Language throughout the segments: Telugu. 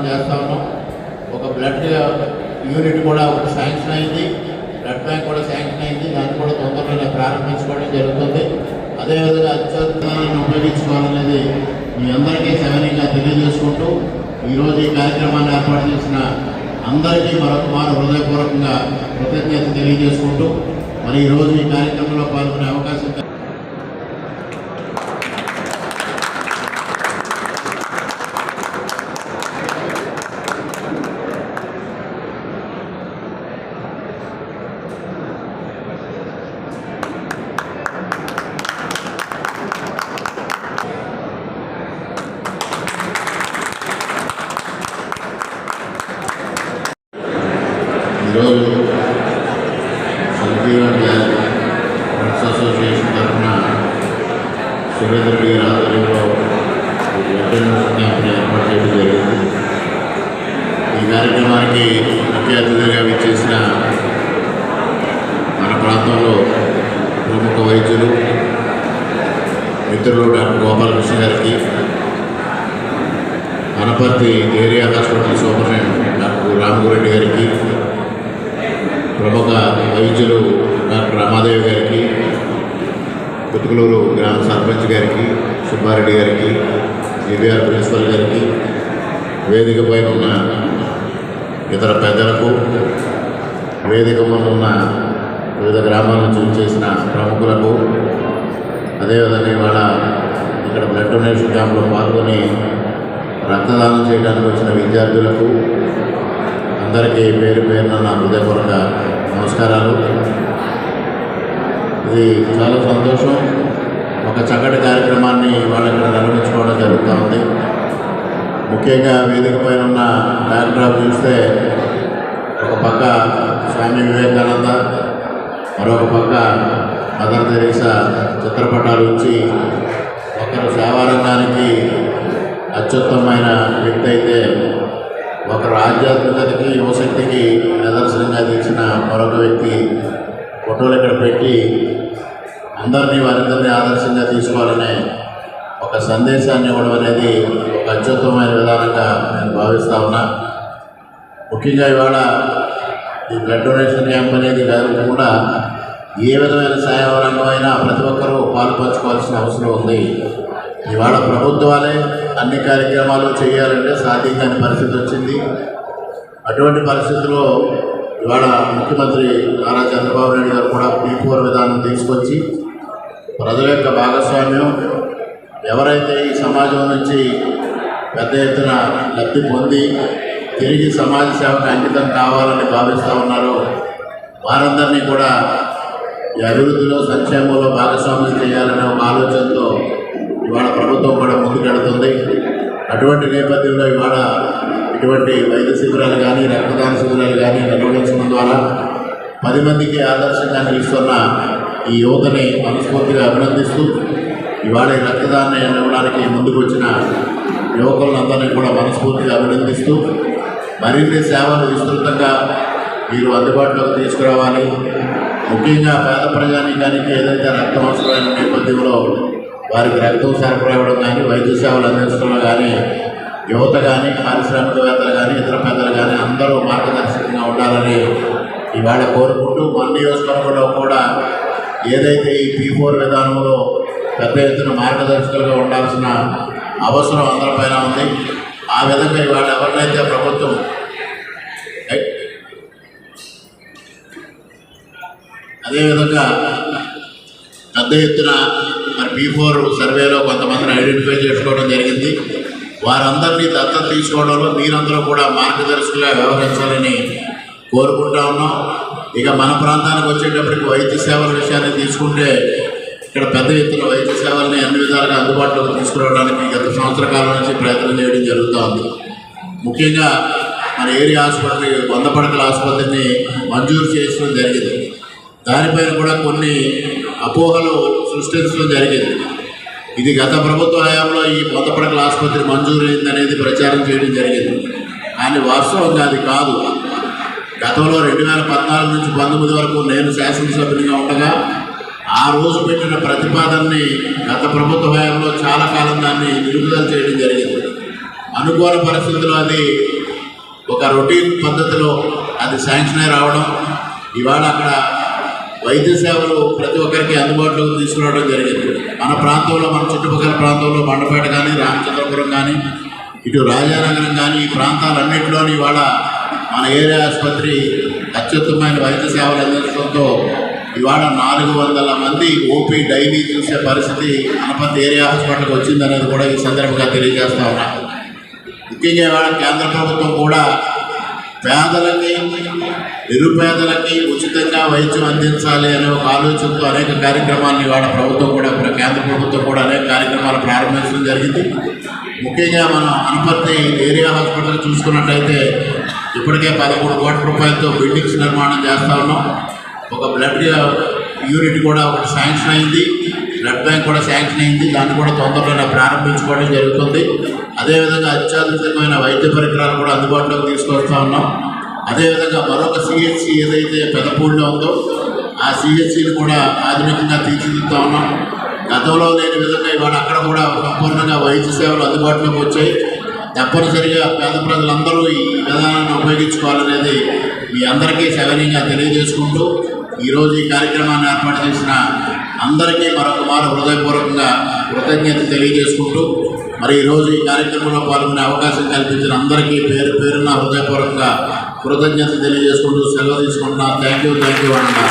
ప్రయత్నం చేస్తా ఉన్నాం ఒక బ్లడ్ యూనిట్ కూడా ఒకటి శాంక్షన్ అయింది. బ్లడ్ బ్యాంక్ కూడా శాంక్షన్ అయింది. దాన్ని కూడా తొందరలోనే ప్రారంభించుకోవడం జరుగుతుంది. అదేవిధంగా అత్యంత ఉపయోగించుకోవాలనేది మీ అందరికీ సవినీయంగా తెలియజేసుకుంటూ ఈరోజు ఈ కార్యక్రమాన్ని ఏర్పాటు చేసిన అందరికీ మరొక వారు హృదయపూర్వకంగా కృతజ్ఞత తెలియజేసుకుంటూ మరి ఈరోజు ఈ కార్యక్రమంలో పాల్గొనే అవకాశం అసోసియేషన్ తరఫున సురేంద్ర గారి ఆధ్వర్యంలో ఈ వెటర్నరీ క్యాంప్ని ఏర్పాటు చేయడం జరిగింది. ఈ కార్యక్రమానికి ముఖ్య అతిథిగా విచ్చేసిన మన ప్రాంతంలో ప్రముఖ వైద్యులు మిత్రులు డాక్టర్ గోపాలకృష్ణ గారికి Anaparthi area hospital superintendent doctor Ramagureddy గారికి ప్రముఖ వైద్యులు డాక్టర్ రమాదేవి గారికి పుతుకులూరు గ్రామ సర్పంచ్ గారికి సుబ్బారెడ్డి గారికి సిబిఆర్ ప్రిన్సిపల్ గారికి వేదిక పైన ఉన్న ఇతర పెద్దలకు వేదిక ముందు ఉన్న వివిధ గ్రామాల నుంచి చేసిన ప్రముఖులకు అదేవిధంగా ఇవాళ ఇక్కడ బ్లడ్ డొనేషన్ క్యాంప్లో పాల్గొని రక్తదానం చేయడానికి వచ్చిన విద్యార్థులకు అందరికీ పేరు పేరున నా హృదయపూర్వక నమస్కారాలు. ఇది చాలా సంతోషం. ఒక చక్కటి కార్యక్రమాన్ని వాళ్ళు ఇక్కడ నిర్వహించుకోవడం జరుగుతూ ఉంది. ముఖ్యంగా వేదిక పైన ఉన్న బ్యాక్డ్రాప్ చూస్తే ఒక పక్క స్వామి వివేకానంద మరొక పక్క మదర్ తెరీసా చిత్రపటాలు ఇచ్చి ఒకరు సేవారంగానికి అత్యుత్తమైన వ్యక్తి అయితే ఒకరు ఆధ్యాత్మికతకి యువశక్తికి నిదర్శనంగా తీసిన మరొక వ్యక్తి ఫోటోలు ఇక్కడ పెట్టి అందరినీ వారందరినీ ఆదర్శంగా తీసుకోవాలనే ఒక సందేశాన్ని ఇవ్వడం అనేది ఒక అత్యుత్తమైన విధానంగా నేను భావిస్తా ఉన్నా. ముఖ్యంగా ఇవాళ ఈ బ్లడ్ డొనేషన్ క్యాంప్ అనేది కాకుండా ఏ విధమైన సాయం రంగమైనా ప్రతి ఒక్కరూ పాల్పంచుకోవాల్సిన అవసరం ఉంది. ఇవాళ ప్రభుత్వాలే అన్ని కార్యక్రమాలు చేయాలంటే సాధించని పరిస్థితి వచ్చింది. అటువంటి పరిస్థితుల్లో ఇవాళ ముఖ్యమంత్రి నారా చంద్రబాబు నాయుడు గారు కూడా పీ ఫోర్ విధానం తీసుకొచ్చి ప్రజల యొక్క భాగస్వామ్యం ఎవరైతే ఈ సమాజం నుంచి పెద్ద ఎత్తున లబ్ధి పొంది తిరిగి సమాజ సేవకు అంకితం కావాలని భావిస్తూ ఉన్నారో వారందరినీ కూడా ఈ అభివృద్ధిలో సంక్షేమంలో భాగస్వామ్యం చేయాలనే ఒక ఆలోచనతో ఇవాళ ప్రభుత్వం కూడా ముందుకెడుతుంది అటువంటి నేపథ్యంలో ఇవాళ ఇటువంటి వైద్య శిబిరాలు కానీ రక్తదాన శిబిరాలు కానీ నిర్వహించడం ద్వారా పది మందికి ఆదర్శంగా నిలుస్తున్న ఈ యువతని మనస్ఫూర్తిగా అభినందిస్తూ ఇవాళ ఈ రక్తదానం ఇవ్వడానికి ముందుకు వచ్చిన యువకులందరినీ కూడా మనస్ఫూర్తిగా అభినందిస్తూ మరిన్ని సేవలు విస్తృతంగా మీరు అందుబాటులోకి తీసుకురావాలి. ముఖ్యంగా పేద ప్రజానీకానికి ఏదైతే రక్తం అవసరమైన నేపథ్యంలో వారికి రక్తం సరఫరా ఇవ్వడం కానీ వైద్య సేవలు అందించడంలో కానీ యువత కానీ పారిశ్రామికవేత్తలు కానీ ఇతర పెద్దలు కానీ అందరూ మార్గదర్శకంగా ఉండాలని ఇవాళ కోరుకుంటూ మన నియోజకవర్గంలో కూడా ఏదైతే ఈ పీ ఫోర్ విధానంలో పెద్ద ఎత్తున మార్గదర్శకులుగా ఉండాల్సిన అవసరం అందరిపైన ఉంది. ఆ విధంగా ఇవాళ ఎవరినైతే ప్రభుత్వం అదేవిధంగా పెద్ద ఎత్తున మరి బీ ఫోర్ సర్వేలో కొంతమందిని ఐడెంటిఫై చేసుకోవడం జరిగింది. వారందరినీ దత్తత తీసుకోవడంలో మీరందరూ కూడా మార్గదర్శకులుగా వ్యవహరించాలని కోరుకుంటా ఉన్నాం. ఇక మన ప్రాంతానికి వచ్చేటప్పటికి వైద్య సేవల విషయాన్ని తీసుకుంటే ఇక్కడ పెద్ద ఎత్తున వైద్య సేవల్ని అన్ని విధాలుగా అందుబాటులోకి తీసుకురావడానికి గత సంవత్సర కాలం నుంచి ప్రయత్నం చేయడం జరుగుతూ ఉంది ముఖ్యంగా మన ఏరియా ఆసుపత్రి వంద పడకల ఆసుపత్రిని మంజూరు చేసుకోవడం జరిగింది. దానిపైన కూడా కొన్ని అపోహలు సృష్టించడం జరిగింది. ఇది గత ప్రభుత్వ హయాంలో ఈ వంద పడకల ఆసుపత్రి మంజూరు అయిందనేది ప్రచారం చేయడం జరిగింది. కానీ వాస్తవంగా అది కాదు. గతంలో రెండు వేల పద్నాలుగు నుంచి పంతొమ్మిది వరకు నేను శాసనసభ్యునిగా ఉండగా ఆ రోజు పెట్టిన ప్రతిపాదనని గత ప్రభుత్వ హయాంలో చాలా కాలం దాన్ని నిలుపుదల చేయడం జరిగింది. అనుకూల పరిస్థితుల్లో అది ఒక రొటీన్ పద్ధతిలో అది శాంక్షన్ అయి రావడం ఇవాళ అక్కడ వైద్య సేవలు ప్రతి ఒక్కరికి అందుబాటులోకి తీసుకురావడం జరిగింది. మన ప్రాంతంలో మన చుట్టుపక్కల ప్రాంతంలో బండపేట కానీ రామచంద్రపురం కానీ ఇటు రాజానగరం కానీ ఈ ప్రాంతాలన్నింటిలోని ఇవాళ మన ఏరియా ఆసుపత్రి అత్యుత్తమైన వైద్య సేవలు అందించడంతో ఇవాళ నాలుగు వందల మంది ఓపీ డైలీ చూసే పరిస్థితి అనపతి ఏరియా హాస్పిటల్కి వచ్చిందనేది కూడా ఈ సందర్భంగా తెలియజేస్తా ఉన్నా. ముఖ్యంగా ఇవాళ కేంద్ర ప్రభుత్వం కూడా పేదలకి నిరుపేదలకి ఉచితంగా వైద్యం అందించాలి అనే ఒక ఆలోచనతో అనేక కార్యక్రమాలను ఇవాళ ప్రభుత్వం కూడా ఇప్పుడు కేంద్ర ప్రభుత్వం కూడా అనేక కార్యక్రమాలు ప్రారంభించడం జరిగింది. ముఖ్యంగా మనం అనపర్తి ఏరియా హాస్పిటల్ చూసుకున్నట్టయితే ఇప్పటికే పదమూడు కోట్ల రూపాయలతో బిల్డింగ్స్ నిర్మాణం చేస్తా ఉన్నాం. ఒక బ్లడ్ యూనిట్ uh, కూడా ఒకటి శాంక్షన్ అయింది. బ్లడ్ బ్యాంక్ కూడా శాంక్షన్ అయింది. దాన్ని కూడా తొందరలోనే ప్రారంభించుకోవడం జరుగుతుంది. అదేవిధంగా అత్యాధునికమైన వైద్య పరికరాలు కూడా అందుబాటులోకి తీసుకొస్తా ఉన్నాం. అదేవిధంగా మరొక సిహెచ్సి ఏదైతే పెదపూడిలో ఉందో ఆ సిహెచ్సిని కూడా ఆధునికంగా తీర్చిదిద్దుతా ఉన్నాం. గతంలో లేని విధంగా ఇవాళ అక్కడ కూడా సంపూర్ణంగా వైద్య సేవలు అందుబాటులోకి వచ్చాయి. తప్పనిసరిగా పేద ప్రజలందరూ ఈ విధానాన్ని ఉపయోగించుకోవాలనేది మీ అందరికీ సవినీయంగా తెలియజేసుకుంటూ ఈరోజు ఈ కార్యక్రమాన్ని ఏర్పాటు చేసిన అందరికీ మరొక మారు హృదయపూర్వకంగా కృతజ్ఞత తెలియజేసుకుంటూ మరి ఈరోజు ఈ కార్యక్రమంలో పాల్గొనే అవకాశం కల్పించిన అందరికీ పేరు పేరున హృదయపూర్వకంగా కృతజ్ఞత తెలియజేసుకుంటూ సెలవు తీసుకుంటున్నా థ్యాంక్ యూ థ్యాంక్ యూ అన్నా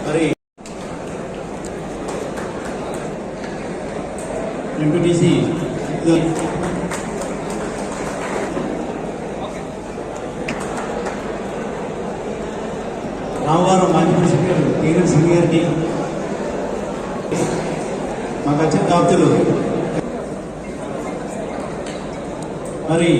మరి ఎంపీటీసీ రామవారం మాజీ ప్రెసిడెంట్ టీఎన్ సింగ్ గారికి మాకు వచ్చిన కాపుతులు మరి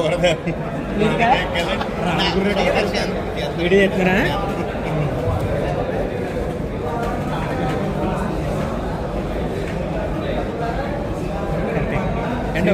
over there. వీడియో చెప్తారా అంటే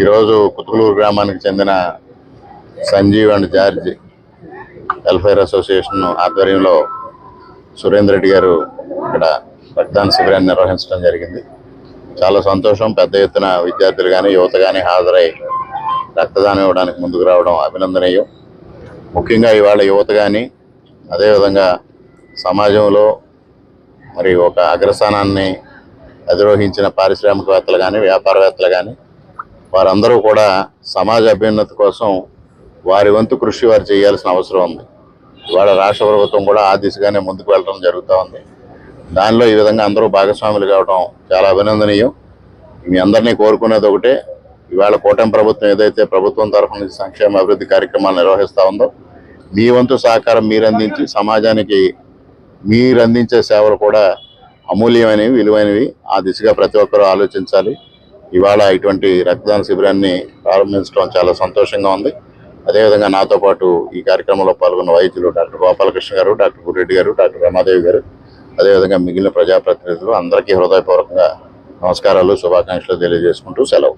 ఈరోజు కుతుకులూరు గ్రామానికి చెందిన Sanjeev and George welfare association ఆధ్వర్యంలో సురేందర్ రెడ్డి గారు ఇక్కడ రక్తదాన శిబిరాన్ని నిర్వహించడం జరిగింది. చాలా సంతోషం పెద్ద ఎత్తున విద్యార్థులు కానీ యువత కానీ హాజరై రక్తదానం ఇవ్వడానికి ముందుకు రావడం అభినందనీయం. ముఖ్యంగా ఇవాళ యువత కానీ అదేవిధంగా సమాజంలో మరి ఒక అగ్రస్థానాన్ని అధిరోహించిన పారిశ్రామికవేత్తలు కానీ వ్యాపారవేత్తలు కానీ వారందరూ కూడా సమాజ అభ్యున్నతి కోసం వారి వంతు కృషి వారు చేయాల్సిన అవసరం ఉంది. ఇవాళ రాష్ట్ర ప్రభుత్వం కూడా ఆ దిశగానే ముందుకు వెళ్ళడం జరుగుతూ ఉంది. దానిలో ఈ విధంగా అందరూ భాగస్వాములు కావడం చాలా అభినందనీయం. మీ అందరినీ కోరుకునేది ఒకటే ఇవాళ కూటమి ప్రభుత్వం ఏదైతే ప్రభుత్వం తరఫు నుంచి సంక్షేమ అభివృద్ధి కార్యక్రమాలు నిర్వహిస్తూ ఉందో మీ వంతు సహకారం మీరు అందించి సమాజానికి మీరు అందించే సేవలు కూడా అమూల్యమైనవి విలువైనవి. ఆ దిశగా ప్రతి ఒక్కరూ ఆలోచించాలి. ఇవాళ ఇటువంటి రక్తదాన శిబిరాన్ని ప్రారంభించడం చాలా సంతోషంగా ఉంది. అదేవిధంగా నాతో పాటు ఈ కార్యక్రమంలో పాల్గొన్న వైద్యులు డాక్టర్ గోపాలకృష్ణ గారు డాక్టర్ గురెడ్డి గారు డాక్టర్ రమాదేవి గారు అదేవిధంగా మిగిలిన ప్రజాప్రతినిధులు అందరికీ హృదయపూర్వకంగా నమస్కారాలు శుభాకాంక్షలు తెలియజేసుకుంటూ సెలవు.